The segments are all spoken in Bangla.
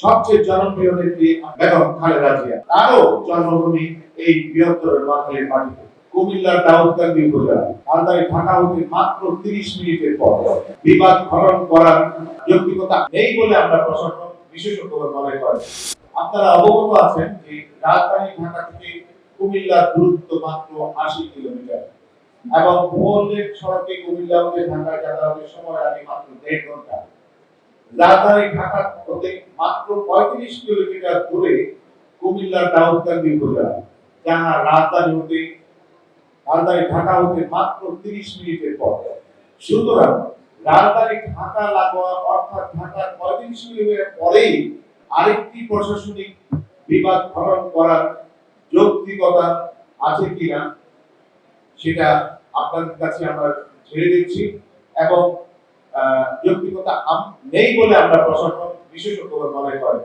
সবচেয়ে জনপ্রিয় নেত্রী বেগম খালেদা জিয়া। তারও জন্মভূমি এই বৃহত্তর নোয়াখালীর মাটিতে। কুমিল্লার দাউদকান্দি উপজেলা। ঢাকা হতে মাত্র তিরিশ মিনিটের পর বিবাদ খনন করার যৌক্তিকতা নেই বলে আমরা বিশেষজ্ঞ মনে করেন। আপনারা অবগত আছেন যে রাজধানী ঢাকা থেকে কুমিল্লার দূরত্ব মাত্র আশি কিলোমিটার। এবং সড়কে কুমিল্লা হতে যাতায়াতের সময় আগে মাত্র দেড় ঘণ্টা। রাজধানী ঢাকা হতে মাত্র পঁয়ত্রিশ কিলোমিটার দূরে কুমিল্লার দাউদকান্দি উপজেলা যাহা রাজধানী হতে, রাজধানী ঢাকা হতে মাত্র তিরিশ মিনিটের পর সুতরাং রাজধানী ঢাকা লাগোয়া অর্থাৎ ঢাকার পঁয়ত্রিশ কিলোমিটার পরেই আরেকটি প্রশাসনিক বিবাদ খনন করার যৌক্তিকতা আছে কিনা, সেটা আপনাদের কাছে আমরা ছেড়ে দিচ্ছি এবং যৌক্তিকতা নেই বলে আমরা মনে করেন।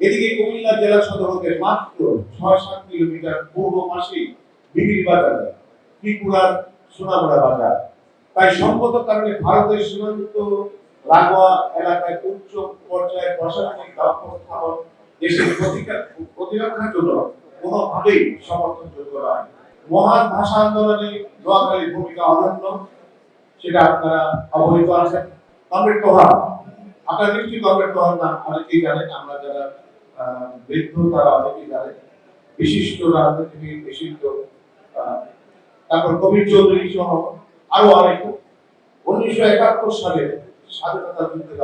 এদিকে কুমিল্লা জেলা সদর হতে মাত্র ছয় সাত কিলোমিটার পূর্ব বিবির বাজার, ত্রিপুরার সোনামুড়া বাজার। তাই কারণে ভারতের সীমান্ত লাগোয়া এলাকায় উচ্চ পর্যায়ের প্রশাসনিক প্রতিরক্ষার জন্য কোনোভাবেই সমর্থনযোগ্য নয়। মহান ভাষা আন্দোলনে নোয়াখালীর ভূমিকা অনন্য, সেটা আপনারা অবহিত আছেন। কমরেড প্রভাব। আপনারা নিশ্চয়ই কমরেড প্রভাব না, অনেকেই জানেন আমরা যারা বৃদ্ধ তারা অনেকেই জানেন বিশিষ্ট রাজনীতিবিদ, বিশিষ্ট তারপর কবির চৌধুরী সহ আরও অনেক উনিশশো একাত্তর সালে স্বাধীনতা যুদ্ধে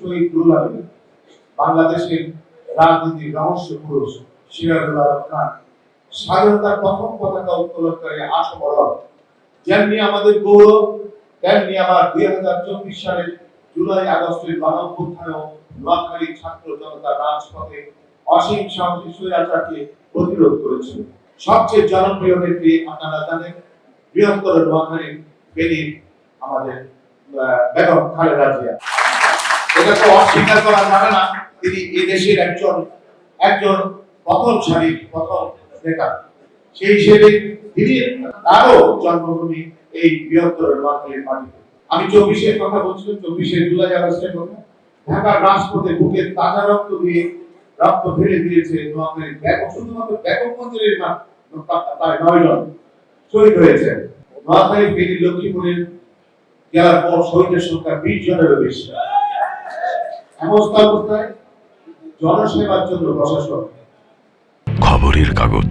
শহীদ দুর্লা বাংলাদেশের রাজনীতির রহস্য পুরুষ, সিরাজুল খান। স্বাধীনতার প্রথম পতাকা উত্তোলনকারী আশা বড় যেমনি আমাদের গৌরব তেমনি আমার দুই হাজার চব্বিশ সালের জুলাই আগস্টের গণঅভ্যুত্থানেও নোয়াখালী ছাত্র জনতা রাজপথে অসীম সাহসী প্রতিরোধ করেছিল সবচেয়ে জনপ্রিয় নেত্রী আপনারা জানেন, বৃহত্তর নোয়াখালীর বেদির আমাদের বেগম খালেদা জিয়া। এটা তো অস্বীকার করা যাবে না, তিনি এই দেশের একজন একজন প্রথম সারির প্রথম নেতা। সেই হিসেবে তিনি তারও জন্মভূমি এই বৃহত্তর নোয়াখালীর মাটিতে। আমি চব্বিশের কথা বলছিলাম, চব্বিশে জুলাই আগস্টের কথা। ঢাকার রাজপথে বুকের তাজা রক্ত দিয়ে রক্ত ফেলে দিয়েছে নোয়াখালীর ব্যাপক, শুধুমাত্র ব্যাপক মন্দিরের না প্রায় নয় জন শহীদ হয়েছে। নোয়াখালী ফেরি লক্ষ্মীপুরের জেলার পর শহীদের সংখ্যা বিশ জনেরও বেশি। এমন অবস্থায় জনসেবার জন্য প্রশাসন। খবরের কাগজ।